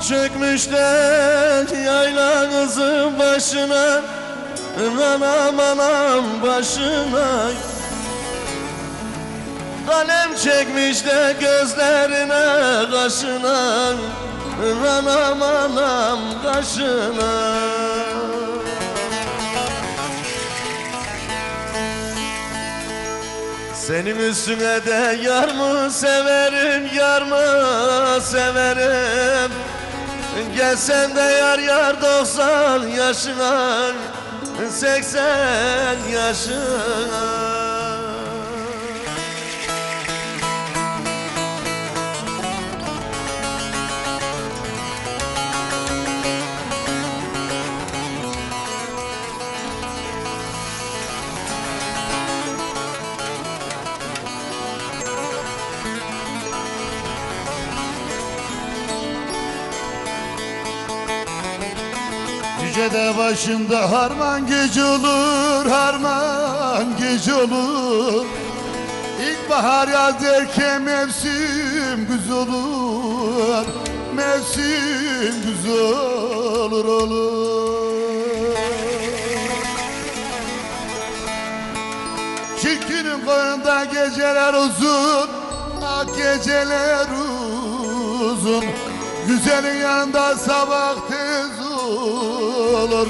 Duman çökmüş de yayla kızın başına Anam anam başına. Kalem çekmiş de gözlerine kaşına. Anam anam kaşına. Senin üstüne de yar mı severim, yar mı severim Gelsen de yar yar 90 yaşına, 80 yaşına Cücede başında harman gece olur, harman gece olur. İlkbahar yaz derken mevsim güzel olur, mevsim güzel olur olur. Çirkinin koyunda geceler uzun, ah geceler uzun. Güzelin yanında sabah olur,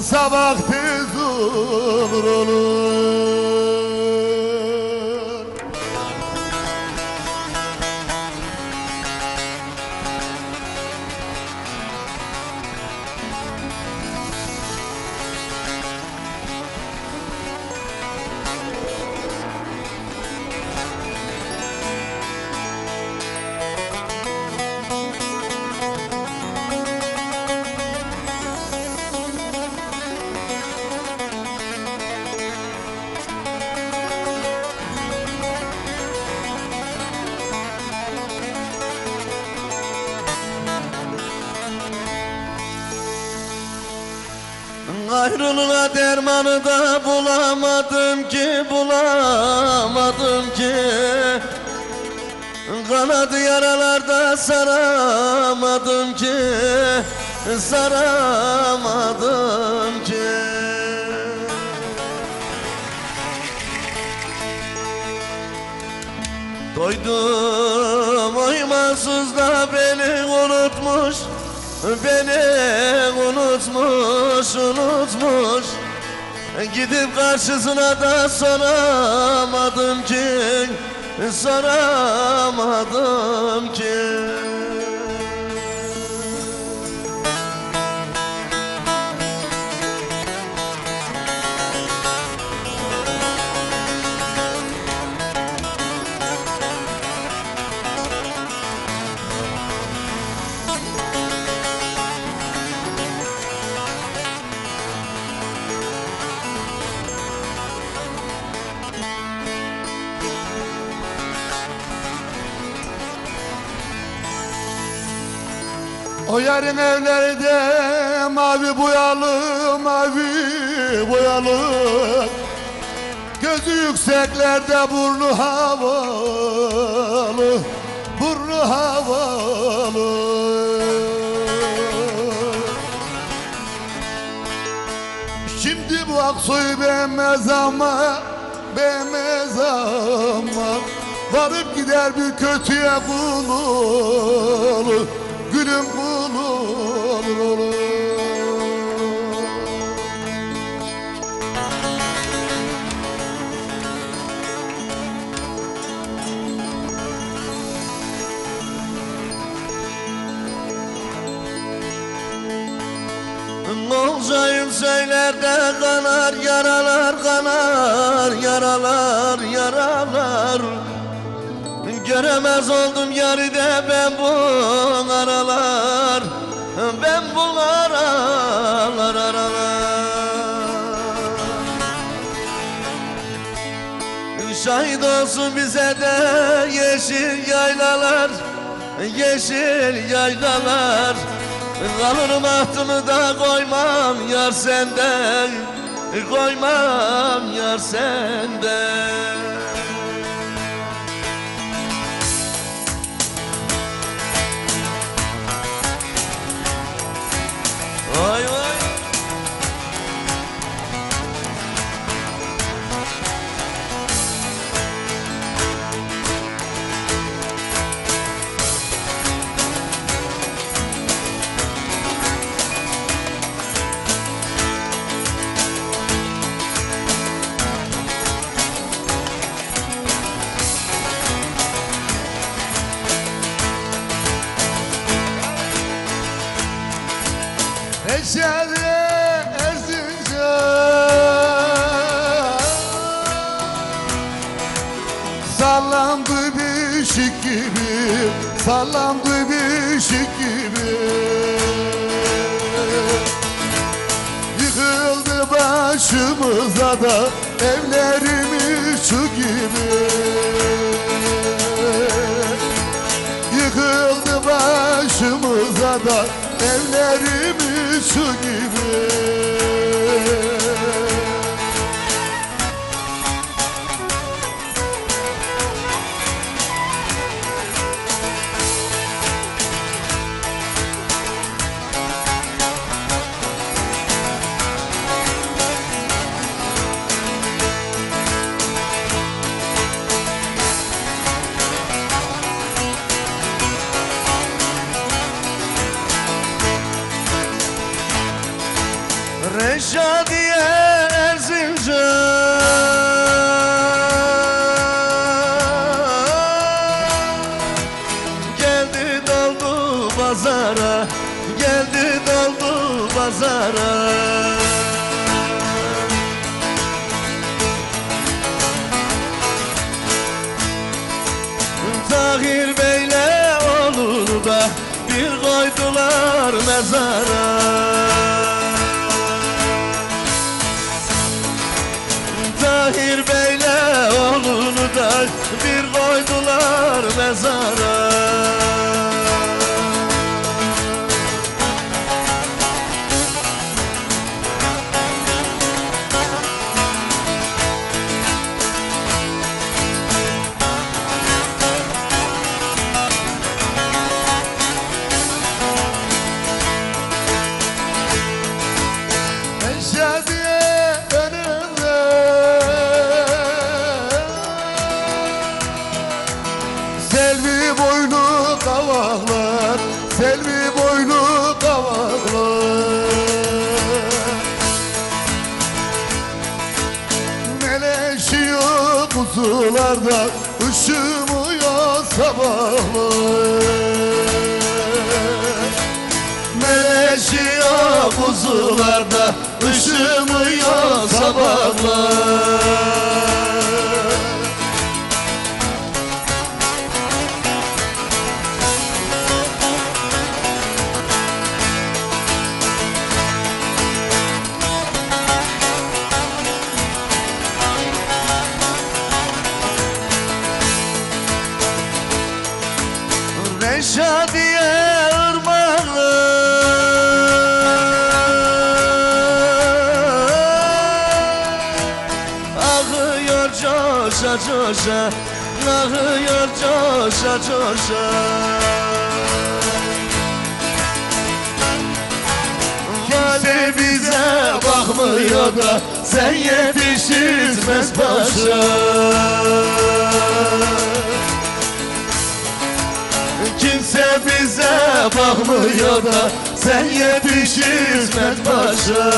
sabah tez olur olur. Ayrılığa dermanı da bulamadım ki, bulamadım ki. Kanadı yaralarda saramadım ki, saramadım ki. Doydum oymasız da beni unutmuş Beni unutmuş, unutmuş. Gidip karşısına da soramadım ki Soramadım ki O yarın evleri de mavi boyalı, mavi boyalı. Gözü yükseklerde burnu havalı, burnu havalı. Şimdi bu aksoyu beğenmez ama, beğenmez ama Varıp gider bir kötüye kul Göremez oldum yarı de ben bu aralar. Ben bu aralar aralar. Şahit olsun bize de yeşil yaylalar Yeşil yaylalar. Kalırım ahtımı da koymam yar senden Koymam yar senden bir şık gibi Sallandı bir şık gibi. Yıkıldı başımıza da Evlerimiz şu gibi. Yıkıldı başımıza da Evlerimiz şu gibi pazara Geldi daldı pazara. Tahir Bey'le olur da Bir koydular mezara. Tahir Bey'le oğlunu da bir koydular mezara boynu kavaklar Meleşiyor kuzularda Üşümüyor sabahlar Meleşiyor kuzularda ışımıyor sabahlar Irmaklı Akıyor coşa coşa Akıyor coşa coşa. Vali bize bakmıyor da Sen yetişirmez paşa Kimse bize bakmıyor da Sen yetiş hizmet başa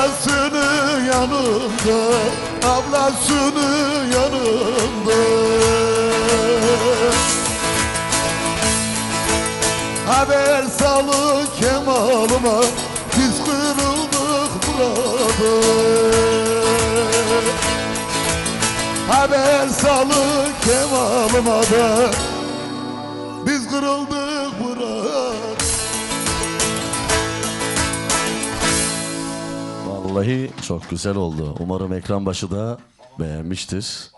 Ablasının yanında Ablasının yanında. Haber salın Kemal'ıma Biz kırıldık burada. Haber salın Kemal'ıma da Biz kırıldık Vallahi çok güzel oldu. Umarım ekran başı da beğenmiştir.